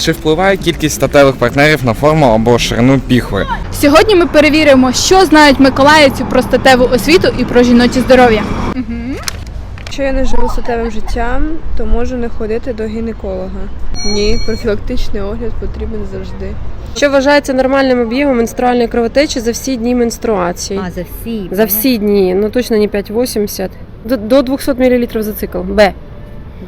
Чи впливає кількість статевих партнерів на форму або ширину піхви? Сьогодні ми перевіримо, що знають миколаївці про статеву освіту і про жіноче здоров'я. Якщо я не живу статевим життям, то можу не ходити до гінеколога. Ні, профілактичний огляд потрібен завжди. Що вважається нормальним об'ємом менструальної кровотечі за всі дні менструації? А, за всі. За всі дні, ну точно не 5,80. До, до 200 мл за цикл. Б.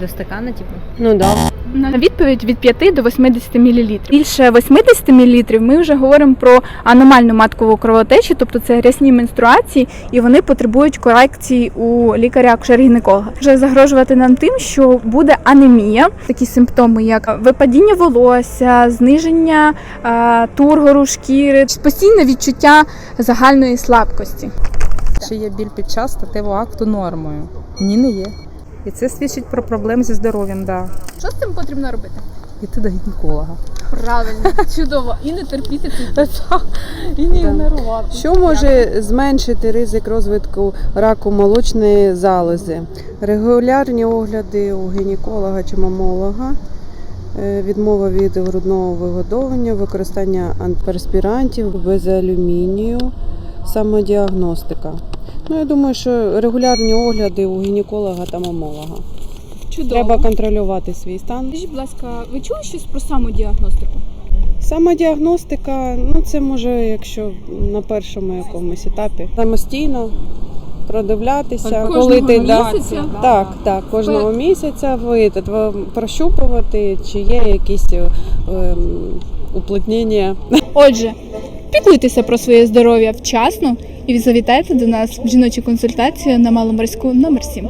До стакана, типу. Ну да. На відповідь від 5 до 80 мл. Більше 80 мл ми вже говоримо про аномальну маткову кровотечу, тобто це рясні менструації, і вони потребують корекції у лікаря-акушер-гінеколога. Може загрожувати нам тим, що буде анемія, такі симптоми, як випадіння волосся, зниження е, тургору шкіри, постійне відчуття загальної слабкості. Чи є біль під час статевого акту нормою? Ні, не є. І це свідчить про проблеми зі здоров'ям, да. Що з цим потрібно робити? Іти до гінеколога. Правильно, чудово, і не терпіти цей І не ігнорувати. Що може зменшити ризик розвитку раку молочної залози? Регулярні огляди у гінеколога чи мамолога, е, відмова від грудного вигодовування, використання антиперспірантів без алюмінію, самодіагностика. Ну, я думаю, що регулярні огляди у гінеколога та мамолога. Чудово. Треба контролювати свій стан. Скажіть, будь ласка, ви чули щось про самодіагностику? Самодіагностика, ну це може, якщо на першому якомусь етапі самостійно продивлятися, Кожного коли ти да, так, так, кожного місяця ви прощупувати, чи є якісь е, ем, уплотнення. Отже, піклуйтеся про своє здоров'я вчасно і завітайте до нас в жіночу консультацію на Маломорську номер 7.